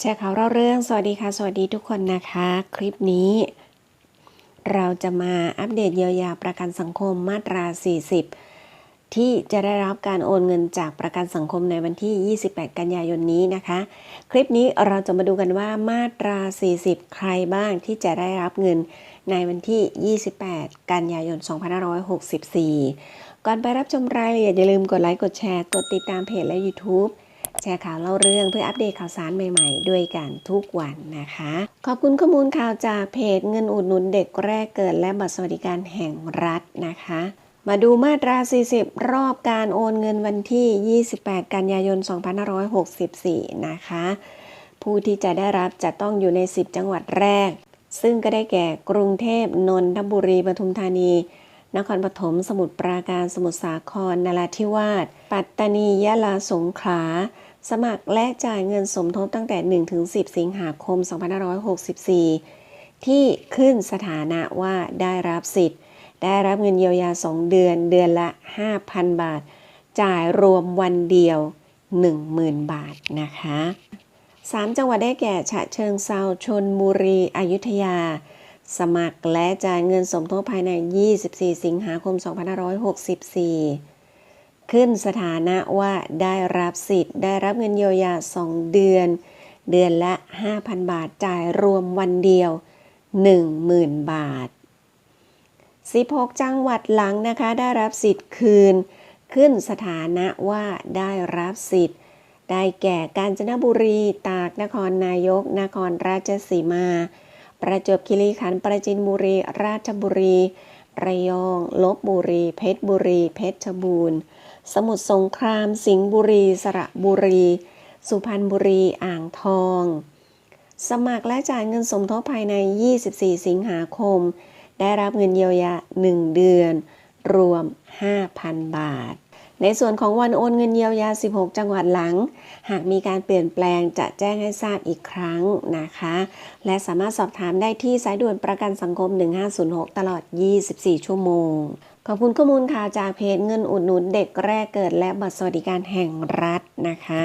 แชร์ข่าวเล่าเรื่อง สวัสดีค่ะ สวัสดีทุกคนนะคะ คลิปนี้ เราจะมาอัปเดตเยียวยาประกันสังคมมาตรา 40 ที่จะได้รับการโอนเงินจากประกันสังคมในวันที่ 28 กันยายนนี้นะคะ คลิปนี้เราจะมาดูกันว่ามาตรา 40 ใครบ้างที่จะได้รับเงินในวันที่ 28 กันยายน 2564 ก่อนไปรับชมรายละเอียดอย่าลืมกดไลค์ กดแชร์ กดติดตามเพจและ YouTube แชร์ข่าวเล่าเรื่องเพื่ออัปเดตข่าวสารใหม่ๆ ด้วยกันทุกวันนะคะ ขอบคุณข้อมูลข่าวจากเพจเงินอุดหนุนเด็กแรกเกิด และบัตรสวัสดิการแห่งรัฐนะคะมาดูมาตรา 40 รอบการโอนเงินวันที่ 28 กันยายน 2564 นะคะ ผู้ที่จะได้รับจะต้องอยู่ใน 10 จังหวัดแรก ซึ่งก็ได้แก่กรุงเทพ นนทบุรี ปทุมธานี นครปฐม สมุทรปราการ สมุทรสาคร นราธิวาส ปัตตานี ยะลา สงขลา สมัครและจ่ายเงินสมทบตั้งแต่ 1-10 สิงหาคม 2564 ที่ขึ้นสถานะว่าได้รับสิทธิ์ ได้รับเงินเยียวยา 2 เดือน เดือนละ 5,000 บาท จ่ายรวมวันเดียว 10,000 บาทนะคะ 3 จังหวัดได้แก่ ฉะเชิงเซาชนบุรี อยุธยา สมัครและจ่ายเงินสมทบภายใน 24 สิงหาคม 2564 ขึ้นสถานะว่าได้รับสิทธิ์ ได้รับเงินเยียวยา 2 เดือน เดือนละ 5,000 บาทจ่ายรวมวันเดียว 10,000 บาท 16 จังหวัดหลังนะคะ ได้รับสิทธิ์คืน ขึ้นสถานะว่าได้รับสิทธิ์ ได้แก่กาญจนบุรี ตาก นครนายก นครราชสีมา ประจวบคีรีขันธ์ ประจินบุรี ราชบุรี ระยอง ลบบุรี เพชรบุรี เพชรบูรณ์ สมุทรสงคราม สิงห์บุรี สระบุรี สุพรรณบุรี อ่างทอง สมัครและจ่ายเงินสมทบภายใน 24 สิงหาคม ได้รับเงินเยียวยา 1 เดือน รวม 5,000 บาท ในส่วนของวันโอนเงินเยียวยา 16 จังหวัดหลัง หากมีการเปลี่ยนแปลงจะแจ้งให้ทราบอีกครั้งนะคะ และสามารถสอบถามได้ที่สายด่วนประกันสังคม 1506 ตลอด 24 ชั่วโมง ขอบคุณข้อมูลข่าวจากเพจเงินอุดหนุนเด็กแรกเกิดและบัตรสวัสดิการแห่งรัฐนะคะ